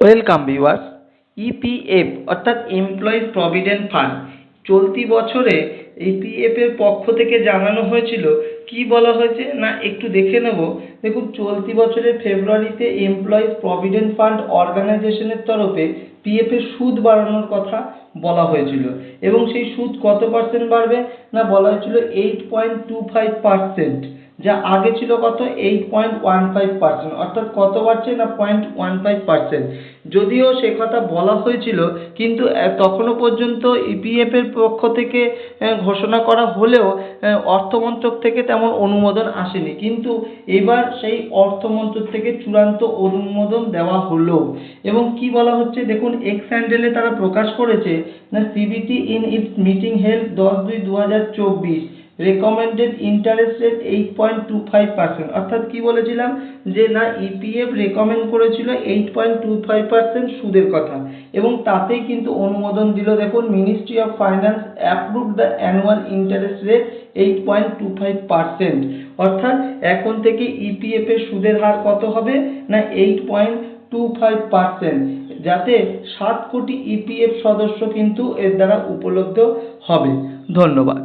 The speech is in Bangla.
ওয়েলকাম ভিউয়ার্স ইপিএফ অর্থাৎ এমপ্লয়িজ প্রভিডেন্ট ফান্ড চলতি বছরে ইপিএফ এর পক্ষ থেকে জানানো হয়েছিল, কি বলা হয়েছে না একটু দেখে নেব। দেখুন, চলতি বছরের ফেব্রুয়ারিতে এমপ্লয়িজ প্রভিডেন্ট ফান্ড অর্গানাইজেশনের তরফে পিএফ এর সুদ বাড়ানোর কথা বলা হয়েছিল। এবং সেই সুদ কত পার্সেন্ট বাড়বে? না, বলা হয়েছিল eight point two five percent যা আগে ছিল কত? Eight point one five percent অর্থাৎ কত বাড়ছে না পয়েন্ট ওয়ান ফাইভ পার্সেন্ট যদিও সে কথা বলা হয়েছিল, কিন্তু তখনও পর্যন্ত ইপিএফ এর পক্ষ থেকে ঘোষণা করা হলেও অর্থমন্ত্রক থেকে তেমন অনুমোদন আসেনি। কিন্তু এবার সেই অর্থমন্ত্রক থেকে চূড়ান্ত অনুমোদন দেওয়া হলো। এবং কি বলা হচ্ছে? দেখুন এক্স হ্যান্ডেলে তারা প্রকাশ করেছে, না CBT in its meeting held দশ দুই দু হাজার চব্বিশ। Recommended interest rate eight point two five percent অর্থাৎ কি বলেছিলাম? যে না ইপিএফ রেকমেন্ড করেছিল eight point two five percent সুদের কথা। এবং তাতেই কিন্তু অনুমোদন দিল। দেখুন ministry of finance approve the annual interest rate eight point two five percent অর্থাৎ এখন থেকে ইপিএফ এর সুদের হার কত হবে? না eight point two five percent যাতে সাত কোটি ইপিএফ সদস্য কিন্তু এর দ্বারা উপলব্ধ হবে। ধন্যবাদ।